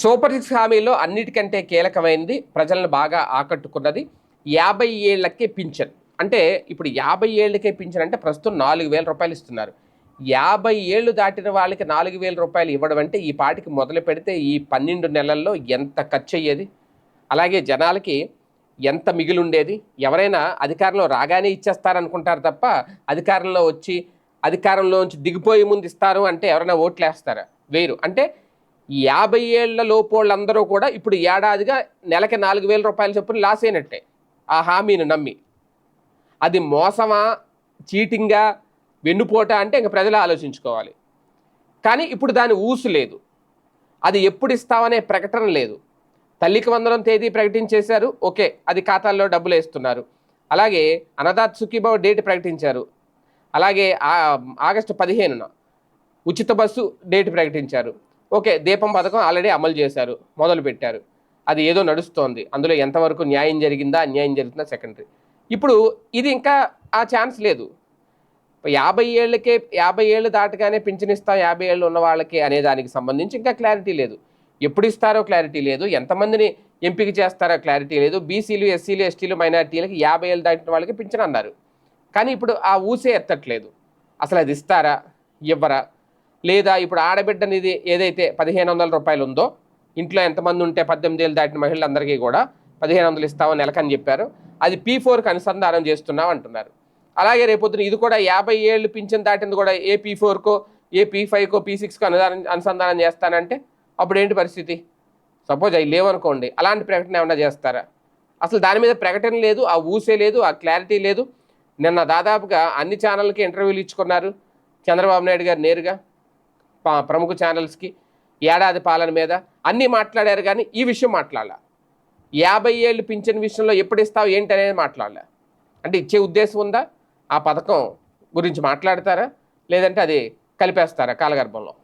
Super six హామీలో అన్నిటికంటే కీలకమైనది ప్రజలను బాగా ఆకట్టుకున్నది యాభై ఏళ్ళకే పింఛన్. అంటే ఇప్పుడు యాభై ఏళ్ళకే పింఛన్ అంటే ప్రస్తుతం నాలుగు వేల రూపాయలు ఇస్తున్నారు. యాభై ఏళ్ళు దాటిన వాళ్ళకి నాలుగు వేల రూపాయలు ఇవ్వడం అంటే ఈ పాటికి మొదలు పెడితే ఈ పన్నెండు నెలల్లో ఎంత ఖర్చు అయ్యేది అలాగే జనాలకి ఎంత మిగిలి ఉండేది ఎవరైనా అధికారంలో రాగానే ఇచ్చేస్తారనుకుంటారు తప్ప అధికారంలో వచ్చి అధికారంలోంచి దిగిపోయే ముందు ఇస్తారు అంటే ఎవరైనా ఓట్లు వేస్తారా వేరు. అంటే యాభై ఏళ్ళ లోపోళ్ళందరూ కూడా ఇప్పుడు ఏడాదిగా నెలకి నాలుగు వేల రూపాయల చొప్పున లాస్ అయినట్టే. ఆ హామీని నమ్మి. అది మోసమా? చీటింగా? వెన్నుపోట అంటే ఇంక ప్రజలు ఆలోచించుకోవాలి. కానీ ఇప్పుడు దాని ఊసు లేదు. అది ఎప్పుడు ఇస్తామనే ప్రకటన లేదు. తల్లికి వందనం తేదీ ప్రకటించేశారు. ఓకే అది ఖాతాల్లో డబ్బులు వేస్తున్నారు. అలాగే అన్నదాత్ సుఖీబాబు డేట్ ప్రకటించారు. అలాగే ఆగస్టు పదిహేనున ఉచిత బస్సు డేట్ ప్రకటించారు. ఓకే దీపం పథకం ఆల్రెడీ అమలు చేశారు మొదలు పెట్టారు. అది ఏదో నడుస్తోంది. అందులో ఎంతవరకు న్యాయం జరిగిందా అన్యాయం జరుగుతుందా సెకండరీ. ఇప్పుడు ఇది ఇంకా ఆ ఛాన్స్ లేదు. యాభై ఏళ్ళకే యాభై ఏళ్ళు దాటగానే పింఛన్ ఇస్తాం యాభై ఏళ్ళు ఉన్న వాళ్ళకి అనే దానికి సంబంధించి ఇంకా క్లారిటీ లేదు. ఎప్పుడు ఇస్తారో క్లారిటీ లేదు. ఎంతమందిని ఎంపిక చేస్తారో క్లారిటీ లేదు. బీసీలు ఎస్సీలు ఎస్టీలు మైనార్టీలకి యాభై ఏళ్ళు దాటిన వాళ్ళకి పింఛన్ అన్నారు. కానీ ఇప్పుడు ఆ ఊసే ఎత్తట్లేదు. అసలు అది ఇస్తారా? ఇవ్వరా? లేదా ఇప్పుడు ఆడబిడ్డనిది ఏదైతే పదిహేను వందల రూపాయలు ఉందో ఇంట్లో ఎంతమంది ఉంటే పద్దెనిమిది ఏళ్ళు దాటిన మహిళలందరికీ కూడా పదిహేను వందలు ఇస్తామని నెలకని చెప్పారు. అది పీ ఫోర్కి అనుసంధానం చేస్తున్నాం అంటున్నారు. అలాగే రేపొద్దున ఇది కూడా యాభై ఏళ్ళు పింఛన్ దాటింది కూడా ఏ పీ ఫోర్కో ఏ పీ ఫైవ్కో పీ సిక్స్కో అనుదానం అనుసంధానం చేస్తానంటే అప్పుడు ఏంటి పరిస్థితి? సపోజ్ అవి లేవనుకోండి అలాంటి ప్రకటన ఏమైనా చేస్తారా? అసలు దాని మీద ప్రకటన లేదు ఆ ఊసే లేదు ఆ క్లారిటీ లేదు. నిన్న దాదాపుగా అన్ని ఛానళ్ళకి ఇంటర్వ్యూలు ఇచ్చుకున్నారు చంద్రబాబు నాయుడు గారు నేరుగా. ప్రముఖ ఛానల్స్కి ఏడాది పాలన మీద అన్నీ మాట్లాడారు కానీ ఈ విషయం మాట్లాడాల. యాభై ఏళ్ళు పింఛన్ విషయంలో ఎప్పుడు ఇస్తావు ఏంటి అనేది మాట్లాడలే. అంటే ఇచ్చే ఉద్దేశం ఉందా? ఆ పథకం గురించి మాట్లాడతారా? లేదంటే అది కలిపేస్తారా కాలగర్భంలో?